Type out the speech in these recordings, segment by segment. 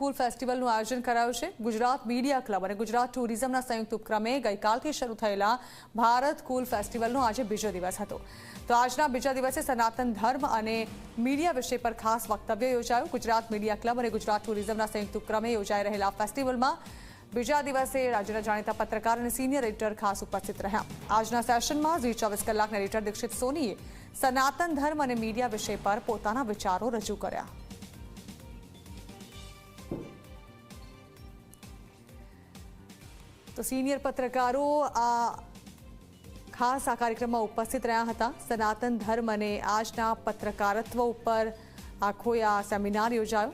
કુલ ફેસ્ટિવલનું આયોજન કરાયું છે. ગુજરાત મીડિયા ક્લબ અને ગુજરાત ટુરિઝમના સંયુક્ત ઉપક્રમે ગઈકાલથી શરૂ થયેલા ભારત કુલ ફેસ્ટિવલનો આજે બીજો દિવસ હતો. તો આજના બીજા દિવસે સનાતન ધર્મ અને મીડિયા વિષય પર ખાસ વક્તવ્ય યોજાયું. ગુજરાત મીડિયા ક્લબ અને ગુજરાત ટુરિઝમના સંયુક્ત ઉપક્રમે યોજાઈ રહેલા ફેસ્ટિવલમાં બીજા દિવસે રાજ્યના જાણીતા પત્રકાર અને સિનિયર એડિટર ખાસ ઉપસ્થિત રહ્યા. આજના સેશનમાં ઝી ચોવીસ કલાકના એડિટર દીક્ષિત સોનીએ સનાતન ધર્મ અને મીડિયા વિષય પર પોતાના વિચારો રજૂ કર્યા. તો સિનિયર પત્રકારો આ ખાસ આ કાર્યક્રમમાં ઉપસ્થિત રહ્યા હતા. સનાતન ધર્મ અને આજના પત્રકારત્વ ઉપર આખો આ સેમિનાર યોજાયો.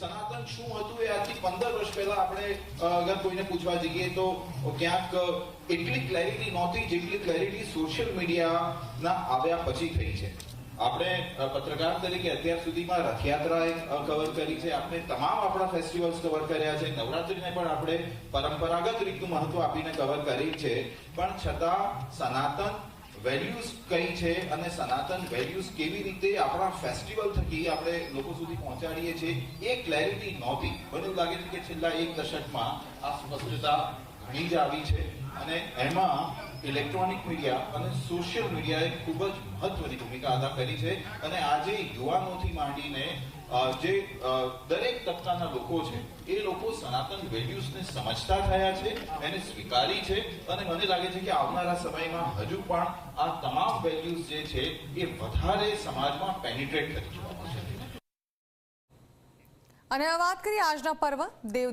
સનાતન શું હતું એ આજથી પંદર વર્ષ પહેલા આપણે અગર કોઈને પૂછવા જઈએ તો ક્યાંક એટલી ક્લેરિટી નહોતી જેટલી ક્લેરિટી સોશિયલ મીડિયાના આવ્યા પછી થઈ છે. આપણે પત્રકાર તરીકે અત્યાર સુધીમાં રથયાત્રાએ અ, કવર કરી છે. આપણે તમામ આપણા ફેસ્ટિવલ્સ કવર કર્યા છે. નવરાત્રીને પણ આપણે પરંપરાગત રીતનું મહત્વ આપીને કવર કરી છે. પણ છતાં સનાતન વેલ્યુઝ કઈ છે અને સનાતન વેલ્યુઝ કેવી રીતે આપણા ફેસ્ટિવલ થકી આપણે લોકો સુધી પહોંચાડીએ છીએ એ ક્લેરિટી નહોતી. મને લાગે છે કે છેલ્લા એક દશકમાં આ સ્પષ્ટતા ઘણી જ આવી છે અને એમાં ઇલેક્ટ્રોનિક મીડિયા અને સોશિયલ મીડિયાએ ખૂબ જ મહત્વની ભૂમિકા અદા કરી છે અને આજે યુવાનોથી માંડીને જે દરેક તબક્કાના લોકો છે, એ લોકો સનાતન વેલ્યુઝને સમજતા થયા છે, એને સ્વીકારી છે અને મને લાગે છે કે આવનારા સમયમાં હજુ પણ આ તમામ વેલ્યુઝ જે છે એ વધારે સમાજમાં પેનિટ્રેટ કરી જોવા મળશે અને વાત કરીએ આજના પર્વ, દેવ